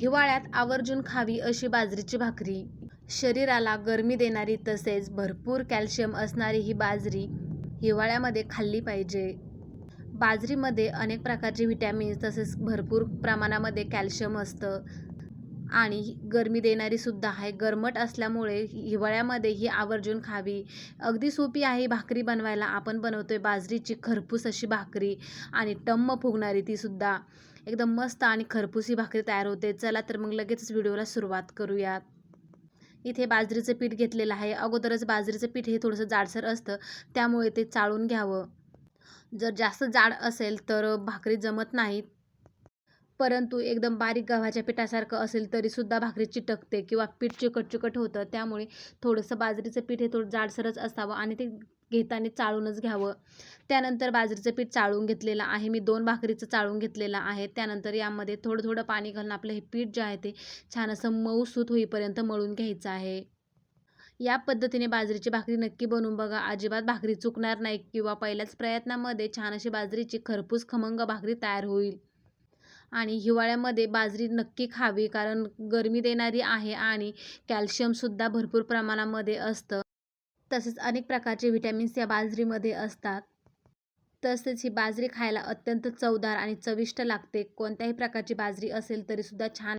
हिवाळ्यात आवर्जून खावी अशी बाजरीची भाकरी. शरीराला गरमी देणारी तसेच भरपूर कॅल्शियम असणारी ही बाजरी हिवाळ्यामध्ये खाल्ली पाहिजे. बाजरीमध्ये अनेक प्रकारचे व्हिटॅमिन्स तसेच भरपूर प्रमाणामध्ये कॅल्शियम असतं. आणि गरमी देणारीसुद्धा आहे. गरमट असल्यामुळे हिवाळ्यामध्ये ही आवर्जून खावी. अगदी सोपी आहे भाकरी बनवायला. आपण बनवतो आहे बाजरीची खरपूस अशी भाकरी आणि टम्म फुगणारी तीसुद्धा एकदम मस्त आणि खरपूस ही भाकरी तयार होते. चला तर मग लगेचच व्हिडिओला सुरुवात करूयात. इथे बाजरीचं पीठ घेतलेलं आहे. अगोदरच बाजरीचं पीठ हे थोडंसं जाडसर असतं. त्यामुळे ते चाळून घ्यावं. जर जास्त जाड असेल तर भाकरी जमत नाहीत. परंतु एकदम बारीक गव्हाच्या पिठासारखं असेल तरीसुद्धा भाकरी चिटकते किंवा पीठ चिकट चिकट होतं. त्यामुळे थोडंसं बाजरीचं पीठ हे थोडं जाडसरच असावं आणि ते घेताना चाळूनच घ्यावं. त्यानंतर बाजरीचं पीठ चाळून घेतलेलं आहे. मी दोन भाकरीचं चाळून घेतलेलं आहे. त्यानंतर यामध्ये थोडं थोडं पाणी घालून आपलं हे पीठ जे आहे ते छान असं मऊसूत होईपर्यंत मळून घ्यायचं आहे. या पद्धतीने बाजरीची भाकरी नक्की बनवून बघा. अजिबात भाकरी चुकणार नाही किंवा पहिल्याच प्रयत्नामध्ये छान अशी बाजरीची खरपूस खमंग भाकरी तयार होईल. आणि हिवाळ्यामध्ये बाजरी नक्की खावी कारण गरमी देणारी आहे आणि कॅल्शियमसुद्धा भरपूर प्रमाणामध्ये असतं. तसेच अनेक प्रकारचे व्हिटॅमिन्स या बाजरीमध्ये असतात. तसेच ही बाजरी खायला अत्यंत चवदार आणि चविष्ट लागते. कोणत्याही प्रकारची बाजरी असेल तरीसुद्धा छान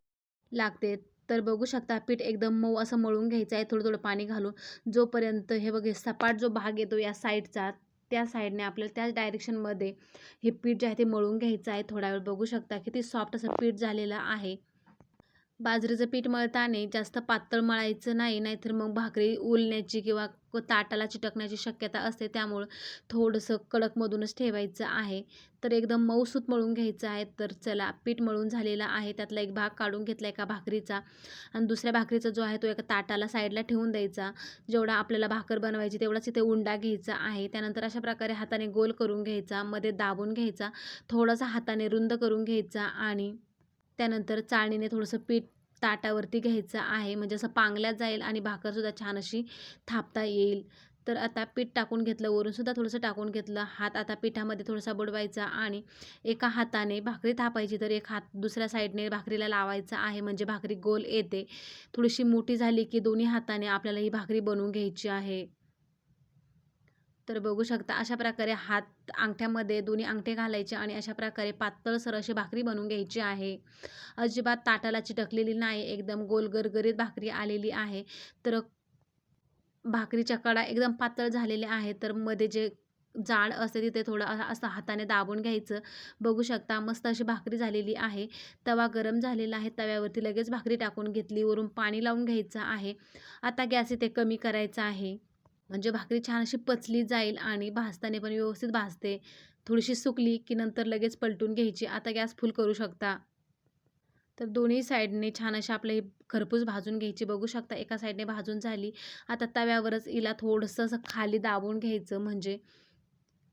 लागते. तर बघू शकता पीठ एकदम मऊ असं मळून घ्यायचं आहे. थोडं थोडं पाणी घालून जोपर्यंत हे बघे सपाट जो भाग येतो या साईडचा त्या साईडने आपल्याला त्याच डायरेक्शनमध्ये हे पीठ जे आहे ते मळून घ्यायचं आहे. थोडा वेळ बघू शकता किती सॉफ्ट असं पीठ झालेलं आहे. बाजरीचं पीठ मळताना जास्त पातळ मळायचं नाही नाहीतर मग भाकरी उलण्याची किंवा ताटाला चिटकण्याची शक्यता असते. त्यामुळं थोडंसं कडकमधूनच ठेवायचं आहे. तर एकदम मऊसूत मळून घ्यायचं आहे. तर चला पीठ मळून झालेलं आहे. त्यातला एक भाग काढून घेतला एका भाकरीचा. आणि दुसऱ्या भाकरीचा जो आहे तो एका ताटाला साईडला ठेवून द्यायचा. जेवढा आपल्याला भाकर बनवायची तेवढाच इथे उंडा घ्यायचा आहे. त्यानंतर अशा प्रकारे हाताने गोल करून घ्यायचा. मध्ये दाबून घ्यायचा. थोडासा हाताने रुंद करून घ्यायचा आणि त्यानंतर चाळणीने थोडंसं पीठ ताटावरती घ्यायचं आहे. म्हणजे असं पांगल्या जाईल आणि भाकरसुद्धा छान अशी थापता येईल. तर आता पीठ टाकून घेतलं वरूनसुद्धा थोडंसं टाकून घेतलं. हात आता पिठामध्ये थोडासा बुडवायचा आणि एका हाताने भाकरी थापायची तर एक हात दुसऱ्या साईडने भाकरीला लावायचा आहे. म्हणजे भाकरी गोल येते. थोडीशी मोठी झाली की दोन्ही हाताने आपल्याला ही भाकरी बनवून घ्यायची आहे. तर बघू शकता अशा प्रकारे हात अंगठ्यामध्ये दोन्ही अंगठे घालायचे आणि अशा प्रकारे पातळसर अशी भाकरी बनवून घ्यायची आहे. अजिबात ताटाला चिटकलेली नाही एकदम गोल गरगरीत भाकरी आलेली आहे. तर भाकरीच्या कडा एकदम पातळ झालेल्या आहे तर मध्ये जे जाड असते तिथे थोडं असं हाताने दाबून घ्यायचं. बघू शकता मस्त अशी भाकरी झालेली आहे. तवा गरम झालेला आहे तव्यावरती लगेच भाकरी टाकून घेतली वरून पाणी लावून घ्यायचं आहे. आता गॅस इथे कमी करायचा आहे. म्हणजे भाकरी छान अशी पचली जाईल आणि भाजताना पण व्यवस्थित भाजते. थोडीशी सुकली की नंतर लगेच पलटून घ्यायची. आता गॅस फुल करू शकता. तर दोन्ही साईडने छान अशी आपलं हे खरपूस भाजून घ्यायची. बघू शकता एका साईडने भाजून झाली. आता तव्यावरच हिला थोडंसं असं खाली दाबून घ्यायचं म्हणजे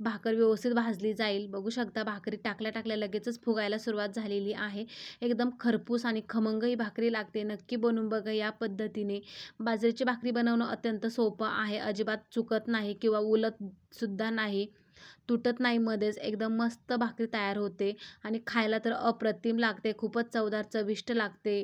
भाकर व्यवस्थित भाजली जाईल. बघू शकता भाकरी टाकल्या टाकल्या लगेचच फुगायला सुरुवात झालेली आहे. एकदम खरपूस आणि खमंग ही भाकरी लागते. नक्की बनवून बघा या पद्धतीने. बाजरीची भाकरी बनवणं अत्यंत सोपं आहे. अजिबात चुकत नाही किंवा उलतसुद्धा नाही. तुटत नाही मध्येच. एकदम मस्त भाकरी तयार होते आणि खायला तर अप्रतिम लागते. खूपच चवदार चविष्ट लागते.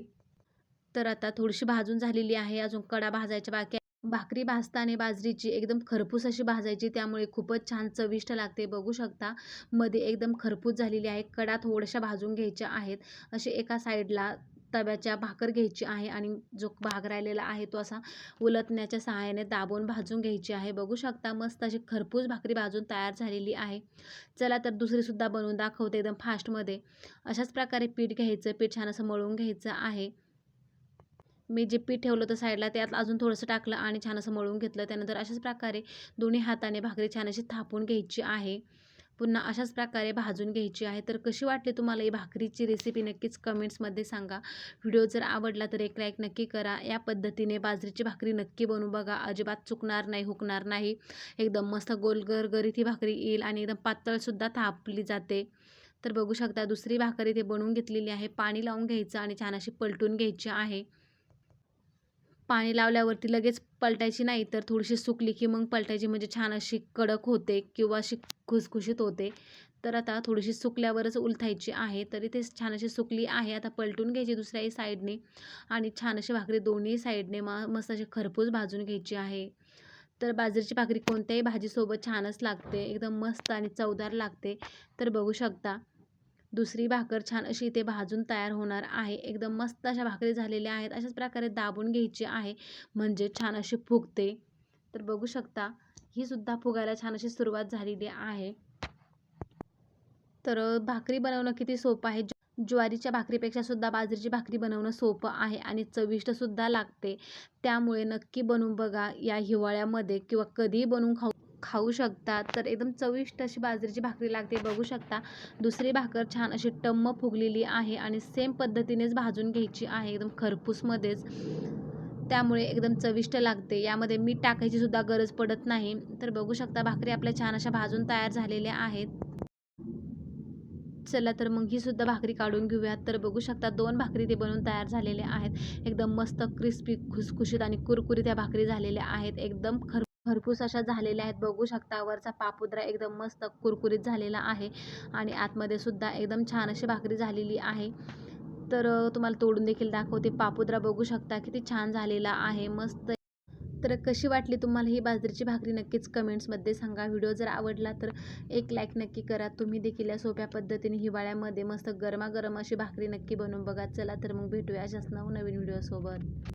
तर आता थोडीशी भाजून झालेली आहे. अजून कडा भाजायच्या बाकी भाकरी भाजताना बाजरीची एकदम खरपूस अशी भाजायची त्यामुळे खूपच छान चविष्ट लागते. बघू शकता मध्ये एकदम खरपूस झालेली आहे. कडा थोड्याशा भाजून घ्यायच्या आहेत. असे एका साईडला तव्याच्या भाकर घ्यायची आहे आणि जो भाग राहिलेला आहे तो असा उलटण्याच्या सहाय्याने दाबून भाजून घ्यायची आहे. बघू शकता मस्त अशी खरपूस भाकरी भाजून तयार झालेली आहे. चला तर दुसरीसुद्धा बनवून दाखवते एकदम फास्टमध्ये अशाच प्रकारे पीठ घ्यायचं पीठ छान असं मळून घ्यायचं आहे. मी जे पीठ ठेवलं होतं साईडला त्यात अजून थोडंसं टाकलं आणि छान असं मळून घेतलं. त्यानंतर अशाच प्रकारे दोन्ही हाताने भाकरी छान अशी थापून घ्यायची आहे. पुन्हा अशाच प्रकारे भाजून घ्यायची आहे. तर कशी वाटली तुम्हाला ही भाकरीची रेसिपी नक्कीच कमेंट्समध्ये सांगा. व्हिडिओ जर आवडला तर एक लाईक नक्की करा. या पद्धतीने बाजरीची भाकरी नक्की बनवू बघा. अजिबात चुकणार नाही हुकणार नाही. एकदम मस्त गोलगर गरगरीत ही भाकरी येईल आणि एकदम पातळसुद्धा थापली जाते. तर बघू शकता दुसरी भाकरी ते बनवून घेतलेली आहे. पाणी लावून घ्यायचं आणि छान अशी पलटून घ्यायची आहे. पाणी लावल्यावरती लगेच पलटायची नाही तर थोडीशी सुकली की मग पलटायची. म्हणजे छान अशी कडक होते किंवा अशी खुसखुशीत होते. तर आता थोडीशी सुकल्यावरच उलथायची आहे. तरी ते छान अशी सुकली आहे. आता पलटून घ्यायची दुसऱ्याही साईडने आणि छान अशी भाकरी दोन्ही साईडने मा मस्त अशी खरपूस भाजून घ्यायची आहे. तर बाजरीची भाकरी कोणत्याही भाजीसोबत छानच लागते. एकदम मस्त आणि चवदार लागते. तर बघू शकता. दुसरी भाकर छान अशी इथे भाजून तयार होणार आहे. एकदम मस्त अशा भाकरी झालेल्या आहेत. अशाच प्रकारे दाबून घ्यायची आहे. म्हणजे छान अशी फुगते. तर बघू शकता ही सुद्धा फुगायला छान अशी सुरुवात झालेली आहे. तर भाकरी बनवणं किती सोपं आहे? ज्वारीच्या भाकरीपेक्षा सुद्धा बाजरीची भाकरी बनवणं सोपं आहे आणि चविष्टसुद्धा लागते. त्यामुळे नक्की बनवून बघा या हिवाळ्यामध्ये किंवा कधीही बनवून खाऊ खाऊ शकता तर एकदम चविष्ट अशी बाजरीची भाकरी लागते बघू शकता. दुसरी भाकर छान अशी टम्म फुगलेली आहे आणि सेम पद्धतीनेच भाजून घ्यायची आहे एकदम खरपूसमध्येच. त्यामुळे एकदम चविष्ट लागते. यामध्ये मीठ टाकायची सुद्धा गरज पडत नाही. तर बघू शकता भाकरी आपल्या छान अशा भाजून तयार झालेल्या आहेत. चला तर मग ही सुद्धा भाकरी काढून घेऊयात. तर बघू शकता दोन भाकरी ते बनवून तयार झालेल्या आहेत. एकदम मस्त क्रिस्पी खुसखुशीत आणि कुरकुरीत त्या भाकरी झालेल्या आहेत. एकदम खर भरपूर अशा झालेल्या आहेत. बघू शकता वरचा पापुद्रा एकदम मस्त कुरकुरीत झालेला आहे आणि आतमध्ये सुद्धा एकदम छान अशी भाकरी झालेली आहे. तर तुम्हाला तोडून देखील दाखवते. पापुद्रा बघू शकता किती छान झालेला आहे. मस्त. तर कशी वाटली तुम्हाला ही बाजरीची भाकरी? नक्कीच कमेंट्समध्ये सांगा. व्हिडिओ जर आवडला तर एक लाईक नक्की करा. तुम्ही देखील या सोप्या पद्धतीने हिवाळ्यामध्ये मस्त गरमागरम अशी भाकरी नक्की बनवून बघा. चला तर मग भेटूया अशाच नवनवीन व्हिडिओसोबत.